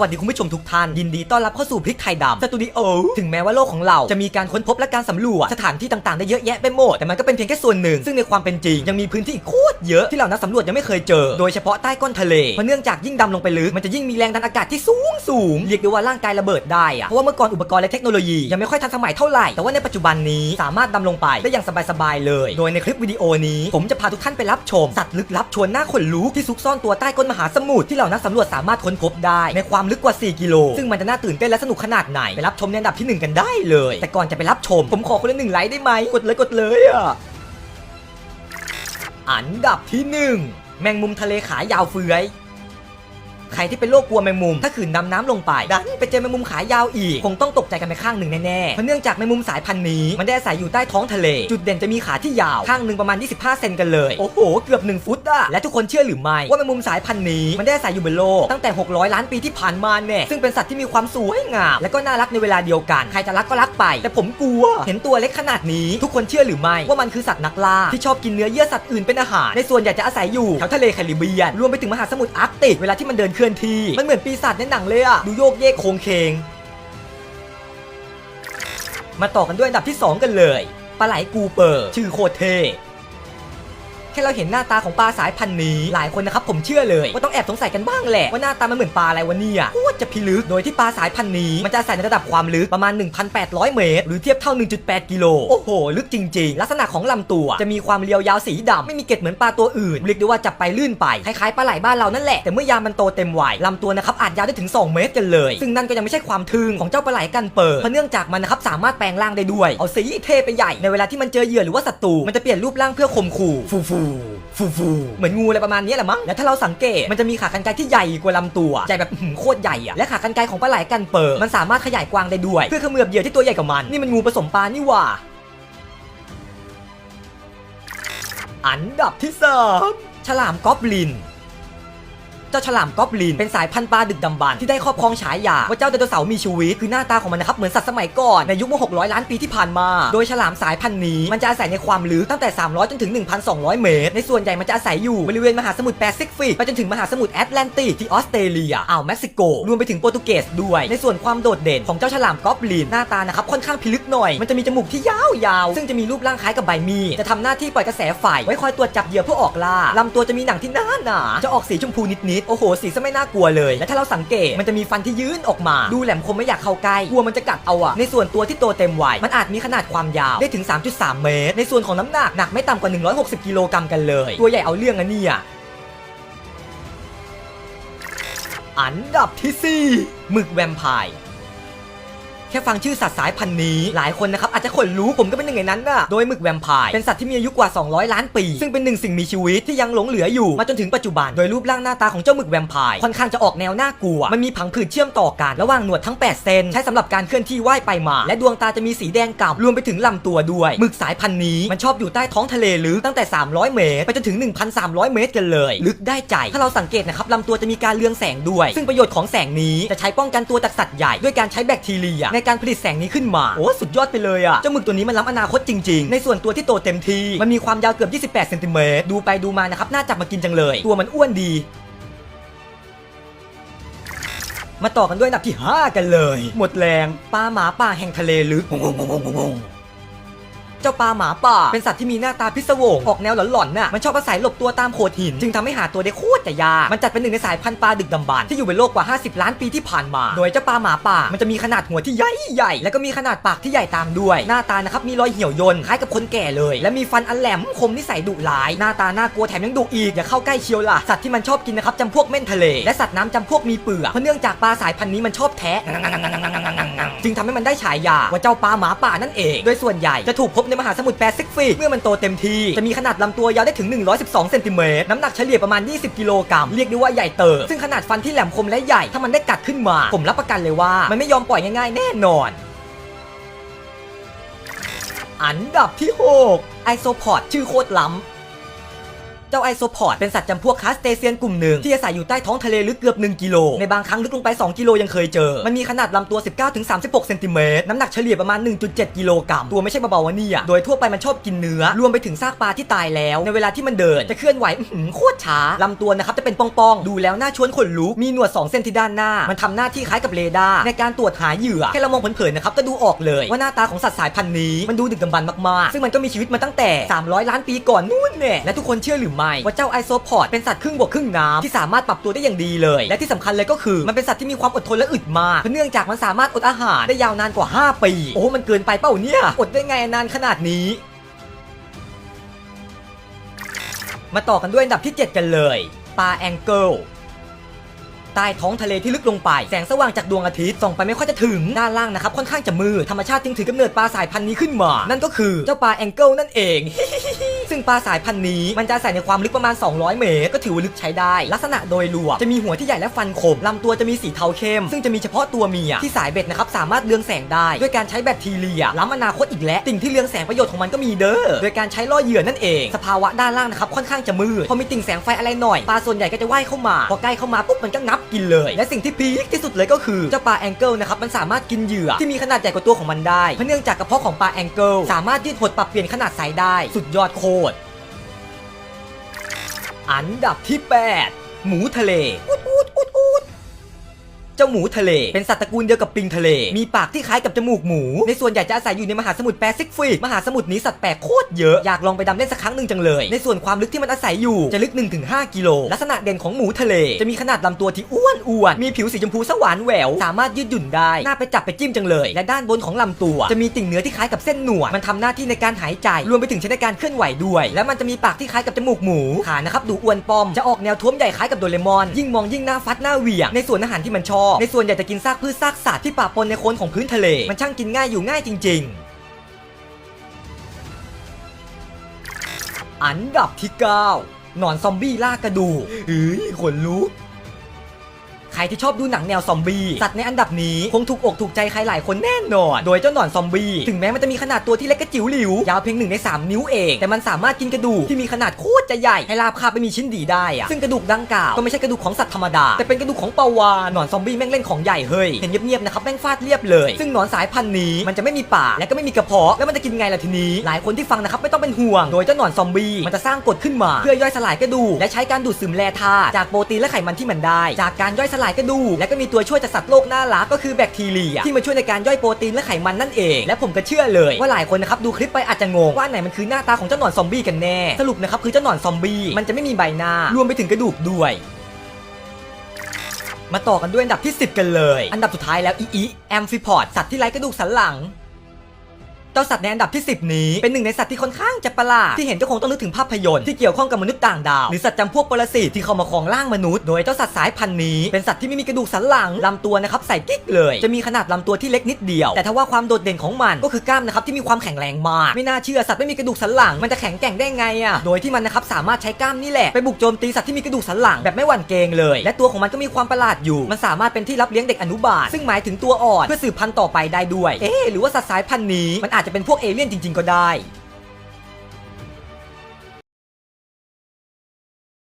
วัสดีคุณผู้ชมทุกท่าน ยินดีต้อนรับเข้าสู่พริกไทยดำสตูดิโอถึงแม้ว่าโลกของเราจะมีการค้นพบและการสำรวจสถานที่ต่างๆ ได้เยอะแยะไปหมด แต่มันก็เป็นเพียงแค่ส่วนหนึ่ง ซึ่งในความเป็นจริงยังมีพื้นที่อีกโคตรเยอะที่เรานักสำรวจยังไม่เคยเจอ โดยเฉพาะใต้ก้นทะเลเพราะเนื่องจากยิ่งดำลงไปลึกมันจะยิ่งมีแรงดันอากาศที่สูงสูงเรียกได้ว่าร่างกายระเบิดได้อะเพราะว่าเมื่อก่อนอุปกรณ์และเทคโนโลยียังไม่ค่อยทันสมัยเท่าไหร่แต่ว่าในปัจจุบันนี้สามารถดำลงไปได้อย่างสบายๆเลย โดยในคลิปวิดีโอนี้ผมจะพาทุกท่านไปรับชมสัตว์ลึกลับชวนหน้าขนลุกที่ซุกซ่อนตัวใต้ก้นมหาสมุทรที่เหล่านักสำรวจสามารถค้นพบได้ในความลึกกว่า 4 กิโล ซึ่งมันจะน่าตื่นเต้นและสนุกขนาดไหน ไปรับชมในอันดับทีหนึ่1 กันได้เลย แต่ก่อนจะไปรับชม ผมขอคนละหนึ่งไลค์ได้ไหมกดเลยกดเลยอะอันดับที่ 1 แมงมุมทะเลขายาวเฟือย ใครที่เป็นโรคกลัวแมงมุม ถ้าขืนดำน้ำลงไปดันไปเจอแมงมุมขายาวอีก คงต้องตกใจกันไปข้างหนึ่งแน่ๆ เพราะเนื่องจากแมงมุมสายพันธุ์นี้ มันได้อาศัยอยู่ใต้ท้องทะเล จุดเด่นจะมีขาที่ยาว ข้างหนึ่งประมาณ 25 เซนกันเลย โอ้โห เกือบ 1 ฟุตอะและทุกคนเชื่อหรือไม่ว่าแมงมุมสายพันธุ์นี้ มันได้อาศัยอยู่บนโลกตั้งแต่ 600 ล้านปีที่ผ่านมาแน่ซึ่งเป็นสัตว์ที่มีความสวยงามและก็น่ารักในเวลาเดียวกัน ใครจะรักก็รักไป แต่ผมกลัว เห็นตัวเล็กขนาดนี้ ทุกคนเชื่อหรือไม่ว่ามันคือสัตว์นักล่าที่ชอบกินเนื้อเยื่อสัตว์อื่นเป็นอาหาร ในส่วนใหญ่จะอาศัยอยู่แถวทะเลแคริบเบียนรวมไปถึงมหาสมุทรอาร์กติกเวลาที่มันเดินเคลื่อนที่ มันเหมือนปีศาจในหนังเลยอะดูโยกเยกโคงเคง มาต่อกันด้วยอันดับที่ 2 กันเลยปลาไหลกูเปอร์ ชื่อโคตรเท่ แค่เราเห็นหน้าตาของปลาสายพันธุ์นี้หลายคนนะครับผมเชื่อเลยว่าต้องแอบสงสัยกันบ้างแหละว่าหน้าตามันเหมือนปลาอะไรวะเนี่ยโคตรจะพิลึกโดยที่ปลาสายพันธุ์นี้มันจะอาศัยในระดับความลึกประมาณ 1,800 เมตร หรือเทียบเท่า 1.8 กิโลโอ้โห ลึกจริง ๆ ลักษณะของลำตัวจะมีความเรียวยาวสีดำไม่มีเกล็ดเหมือนปลาตัวอื่นเรียกได้ว่าจับไปลื่นไปคล้ายๆปลาไหลบ้านเรานั่นแหละแต่เมื่อยามมันโตเต็มวัยลำตัวนะครับอาจยาวได้ถึง 2 เมตรกันเลย ซึ่งนั่นก็ยังไม่ใช่ความทึ่งของเจ้าปลาไหลกันเปิดเพราะเนื่องจากมันนะครับสามารถแปลงร่างได้ด้วยเอาสีเทไปใหญ่ในเวลาที่มันเจอเหยื่อหรือว่าศัตรูมันจะเปลี่ยนรูปร่างเพื่อข่มขู่ฟูฟูฟูฟูเหมือนงูอะไรประมาณนี้แหละมั้งแล้วถ้าเราสังเกตมันจะมีขากรรไกรที่ใหญ่กว่าลำตัวใหญ่แบบโคตรใหญ่อะและขากรรไกรของปลาไหลกันเปิดมันสามารถขยายกว้างได้ด้วย เพื่อเขมือบเหยื่อที่ตัวใหญ่กว่ามันนี่มันงูผสมปลานี่หว่าอันดับที่สามฉลามกอบลิน เจ้าฉลามก๊อบลินเป็นสายพันธุ์ปลาดึกดำบรรพ์ที่ได้ครอบครองฉายาว่าเจ้าไดโนเสาร์มีชีวิตคือหน้าตาของมันนะครับเหมือนสัตว์สมัยก่อนในยุคเมื่อ600 ล้านปีที่ผ่านมา โดยฉลามสายพันธุ์นี้มันจะอาศัยในความลึกตั้งแต่ 300 จนถึง 1,200 เมตร ในส่วนใหญ่มันจะอาศัยอยู่บริเวณมหาสมุทรแปซิฟิกไปจนถึงมหาสมุทรแอตแลนติกที่ออสเตรเลียอ่าวเม็กซิโกรวมไปถึงโปรตุเกสด้วย ในส่วนความโดดเด่นของเจ้าฉลามก๊อบลินหน้าตานะครับค่อนข้างพิลึกหน่อย มันจะมีจมูกที่ยาวๆซึ่งจะมีรูปร่างคล้ายกับใบมีจะทำหน้าที่ปล่อยกระแสไฟไว้คอยตรวจจับเหยื่อเพื่อออกล่าลำตัวจะมีหนังที่หนาหนาจะออกสีชมพูนิดๆโอ้โห สีซะไม่น่ากลัวเลย และถ้าเราสังเกตมันจะมีฟันที่ยื่นออกมา ดูแหลมคมไม่อยากเข้าใกล้กลัวมันจะกัดเอาอะในส่วนตัวที่โตเต็มวัยมันอาจมีขนาดความยาวได้ถึง 3.3 เมตร ในส่วนของน้ำหนักหนักไม่ต่ำกว่า 160 กิโลกรัมกันเลย ตัวใหญ่เอาเรื่องอะเนี่ยอันดับที่4หมึกแวมไพร์ แค่ฟังชื่อสัตว์สายพันธุ์นี้ หลายคนนะครับอาจจะขนลุกผมก็เป็นหนึ่งในนั้นน่ะโดยหมึกแวมไพร์เป็นสัตว์ที่มีอายุกว่า 200 ล้านปี ซึ่งเป็นหนึ่งสิ่งมีชีวิตที่ยังหลงเหลืออยู่มาจนถึงปัจจุบัน โดยรูปร่างหน้าตาของเจ้าหมึกแวมไพร์ค่อนข้างจะออกแนวน่ากลัว มันมีผังผืดเชื่อมต่อกันระหว่างหนวดทั้ง 8 เซนใช้สำหรับการเคลื่อนที่ว่ายไปมา และดวงตาจะมีสีแดงกล่ำรวมไปถึงลำตัวด้วยหมึกสายพันธุ์นี้มันชอบอยู่ใต้ท้องทะเลลึกตั้งแต่ 300 เมตร ไปจนถึง 1,300 เมตรกันเลย ลึกได้ใจ ถ้าเราสังเกตนะครับลำตัวจะมีการเรืองแสงด้วย ซึ่งประโยชน์ของแสงนี้จะใช้ป้องกันตัวจากสัตว์ใหญ่ด้วยการใช้แบคทีเรียในการผลิตแสงนี้ขึ้นมา โอ้สุดยอดไปเลยอะเจ้าหมึกตัวนี้มันล้ำอนาคตจริงๆ ในส่วนตัวที่โตเต็มทีมันมีความยาวเกือบ 28เซนติเมตรดูไปดูมานะครับน่าจับมากินจังเลย ตัวมันอ้วนดีมาต่อกันด้วยอันดับที่ 5 กันเลย หมดแรงปลาหมาป่าแห่งทะเลลึก เจ้าปลาหมาป่า เป็นสัตว์ที่มีหน้าตาพิศวง ออกแนวหลอนๆน่ะ มันชอบอาศัยหลบตัวตามโขดหิน จึงทำให้หาตัวได้โคตรจะยาก มันจัดเป็นหนึ่งในสายพันธุ์ปลาดึกดำบรรพ์ที่อยู่บนโลกกว่า 50 ล้านปีที่ผ่านมา โดยเจ้าปลาหมาป่า มันจะมีขนาดหัวที่ใหญ่ใหญ่ๆแล้วก็มีขนาดปากที่ใหญ่ตามด้วย หน้าตานะครับมีรอยเหี่ยวยนคล้ายกับคนแก่เลย และมีฟันอันแหลมคมนิสัยดุร้าย หน้าตาน่ากลัวแถมยังดุอีกอย่าเข้าใกล้เชียวล่ะ สัตว์ที่มันชอบกินนะครับจำพวกเม่นทะเล และสัตว์น้ำจำพวกมีเปลือกเพราะเนื่องจากปลาสายพันธุ์นี้มันชอบแทะจึงทำให้มันได้ฉายาว่าเจ้าปลาหมาป่านั่นเอง โดยส่วนใหญ่จะถูกพบในมหาสมุทรแปซิฟิกเมื่อมันโตเต็มที จะมีขนาดลำตัวยาวได้ถึง 112 เซนติเมตร น้ำหนักเฉลี่ยประมาณ 20 กิโลกรัม เรียกได้ว่าใหญ่เติบ ซึ่งขนาดฟันที่แหลมคมและใหญ่ ถ้ามันได้กัดขึ้นมา ผมรับประกันเลยว่า มันไม่ยอมปล่อยง่ายๆ แน่นอน อันดับที่ 6 ไอโซพอดชื่อโคตรล้ำ เจ้าไอโซพอร์ตเป็นสัตว์จำพวกคาสเตเซียนกลุ่มหนึ่งที่อาศัยอยู่ใต้ท้องทะเลลึกเกือบ 1 กิโล ในบางครั้งลึกลงไป 2 กิโลยังเคยเจอ มันมีขนาดลำตัว 19-36เซนติเมตรน้ำหนักเฉลี่ยประมาณ 1.7 กิโลกรัม ตัวไม่ใช่เบาๆวะเนี่ยโดยทั่วไปมันชอบกินเนื้อ รวมไปถึงซากปลาที่ตายแล้ว ในเวลาที่มันเดินจะเคลื่อนไหวอื้อหือโคตรช้าลำตัวนะครับจะเป็นป่องๆ ดูแล้วน่าชวนขนลุกมีหนวด2เส้นที่ด้านหน้า มันทำหน้าที่คล้ายกับเรดาร์ในการตรวจหาเหยื่อแค่เรามองเผินๆนะครับก็ดูออกเลย ว่าหน้าตาของสัตว์สายพันธุ์นี้มันดูดึกดำบรรพ์มากๆ ซึ่งมันก็มีชีวิตมาตั้งแต่ 300 ล้านปีก่อนนู่นเนี่ยและทุกคนเชื่อหรือไม่ว่าเจ้าไอโซพอร์ตเป็นสัตว์ครึ่งบวกครึ่งน้ำที่สามารถปรับตัวได้อย่างดีเลย และที่สำคัญเลยก็คือมันเป็นสัตว์ที่มีความอดทนและอึดมากเพราะเนื่องจากมันสามารถอดอาหารได้ยาวนานกว่า 5 ปี โอ้มันเกินไปเปล่าเนี่ย อดได้ไงนานขนาดนี้มาต่อกันด้วยอันดับที่ 7 กันเลย ปลาแองเกิล ใต้ท้องทะเลที่ลึกลงไป แสงสว่างจากดวงอาทิตย์ส่องไปไม่ค่อยจะถึง ด้านล่างนะครับค่อนข้างจะมืด ธรรมชาติจึงถือกำเนิดปลาสายพันธุ์นี้ขึ้นมา นั่นก็คือเจ้าปลาแองเกิลนั่นเอง ซึ่งปลาสายพันธุ์นี้มันจะอาศัยในความลึกประมาณ 200 เมตร ก็ถือว่าลึกใช้ได้ ลักษณะโดยรวมจะมีหัวที่ใหญ่และฟันคมลำตัวจะมีสีเทาเข้ม ซึ่งจะมีเฉพาะตัวเมียที่สายเบ็ดนะครับสามารถเรืองแสงได้ ด้วยการใช้แบคทีเรียล้ำอนาคตอีกแล้วสิ่งที่เรืองแสงประโยชน์ของมันก็มีเด้อโดยการใช้ล่อเหยื่อนั่นเอง สภาวะด้านล่างนะครับค่อนข้างจะมืดพอมีติ่งแสงไฟอะไรหน่อยปลาส่วนใหญ่ก็จะว่ายเข้ามาพอใกล้เข้ามาปุ๊บมันก็งับกินเลย และสิ่งที่พีคที่สุดเลยก็คือเจ้าปลาแองเกิลนะครับมันสามารถกินเหยื่อที่มีขนาดใหญ่กว่าตัวของมันได้เพราะเนื่องจากกระเพาะของปลาแองเกิลสามารถยืดหดปรับเปลี่ยนขนาดไซส์ได้สุดยอดโคตรอันดับที่ 8 หมูทะเล เจ้าหมูทะเล เป็นสัตว์ตระกูลเดียวกับปิงทะเล มีปากที่คล้ายกับจมูกหมู ในส่วนใหญ่จะอาศัยอยู่ในมหาสมุทรแปซิฟิก มหาสมุทรนี้สัตว์แปลกโคตรเยอะ อยากลองไปดำเล่นสักครั้งหนึ่งจังเลย ในส่วนความลึกที่มันอาศัยอยู่จะลึก 1-5 กิโล ลักษณะเด่นของหมูทะเล จะมีขนาดลำตัวที่อ้วนอ้วนมีผิวสีชมพูสว่านแหวว สามารถยืดหยุ่นได้น่าไปจับไปจิ้มจังเลย และด้านบนของลำตัวจะมีติ่งเนื้อที่คล้ายกับเส้นหนวดมันทำหน้าที่ในการหายใจรวมไปถึงใช้ในการเคลื่อนไหวด้วย และมันจะมีปากที่คล้ายกับจมูกหมูขานะครับดูอ้วนปอมจะออกแนวท้วมใหญ่คล้ายกับโดเรมอน ยิ่งมองยิ่งหน้าฟัดหน้าเหวี่ยงในส่วนอาหารที่มันชอบในส่วนใหญ่จะกินซากพืชซากสัตว์ที่ปะปนในโคลนของพื้นทะเล มันช่างกินง่ายอยู่ง่ายจริง ๆอันดับที่ 9 หนอนซอมบี้ล่ากระดูกเฮ้ยขนลุก ครที่ชอบดูหนังแนวซอมบี้สัตว์ในอันดับนี้คงถูกอกถูกใจใครหลายคนแน่นอน โดยเจ้าหนอนซอมบี้ถึงแม้มันจะมีขนาดตัวที่เล็กกระจิ๋วหลิว ยาวเพียงหนึ่งใน 3 นิ้วเองแต่มันสามารถกินกระดูกที่มีขนาดโคตรจะใหญ่ให้ราบคาบไปมีชิ้นดีได้อะซึ่งกระดูกดังกล่าวก็ไม่ใช่กระดูกของสัตว์ธรรมดาแต่เป็นกระดูกของปลาวาฬหนอนซอมบี้แม่งเล่นของใหญ่เฮ้ยเห็นเงียบๆนะครับแม่งฟาดเรียบเลย ซึ่งหนอนสายพันธุ์นี้มันจะไม่มีปากและก็ไม่มีกระเพาะแล้วมันจะกินไงล่ะทีนี้ หลายคนที่ฟังนะครับไม่ต้องเป็นห่วง โดยเจ้าหนอนซอมบี้มันจะสร้างกรดขึ้นมา เพื่อย่อยสลายกระดูกและใช้การดูดซึมแร่ธาตุจากโปรตีนและไขมันที่มันได้ จากการย่อยสลายกระดูกและก็มีตัวช่วยจากสัตว์โลกน่ารักก็คือแบคทีเรียที่มาช่วยในการย่อยโปรตีนและไขมันนั่นเอง และผมก็เชื่อเลยว่าหลายคนนะครับดูคลิปไปอาจจะงงว่าไหนมันคือหน้าตาของเจ้าหนอนซอมบี้กันแน่สรุปนะครับคือเจ้าหนอนซอมบี้มันจะไม่มีใบหน้ารวมไปถึงกระดูกด้วยมาต่อกันด้วยอันดับที่ 10 กันเลย อันดับสุดท้ายแล้วอีอีแอมฟิพอร์ตสัตว์ที่ไร้กระดูกสันหลัง จ้าสัตว์ในอันดับที่ 10 นี้ เป็นหนึ่งในสัตว์ที่ค่อนข้างจะประหลาดที่เห็นก็คงต้องนึกถึงภาพยนตร์ที่เกี่ยวข้องกับมนุษย์ต่างดาวหรือสัตว์จำพวกปรสิตที่เข้ามาครองร่างมนุษย์โดยเจ้าสัตว์สายพันธุ์นี้เป็นสัตว์ที่ไม่มีกระดูกสันหลังลำตัวนะครับใส่กิ๊กเลยจะมีขนาดลำตัวที่เล็กนิดเดียว แต่ถ้าว่าความโดดเด่นของมันก็คือกล้ามนะครับที่มีความแข็งแรงมากไม่น่าเชื่อสัตว์ไม่มีกระดูกสันหลังมันจะแข็งแกร่งได้ไงอะโดยที่มันนะครับสามารถใช้กล้ามนี่แหละไปบุกโจมตีสัตว์ที่มีกระดูกสันหลังแบบไม่หวั่นเกรงเลย และตัวของมันก็มีความประหลาดอยู่มันสามารถเป็นที่รับเลี้ยงเด็กอนุบาลซึ่งหมายถึงตัวอ่อนเพื่อสืบพันธุ์ต่อไปได้ด้วย เอ๊หรือว่าสัตว์สายพันธุ์นี้มันอาจจะเป็นพวกเอเลี่ยนจริง ๆ ก็ได้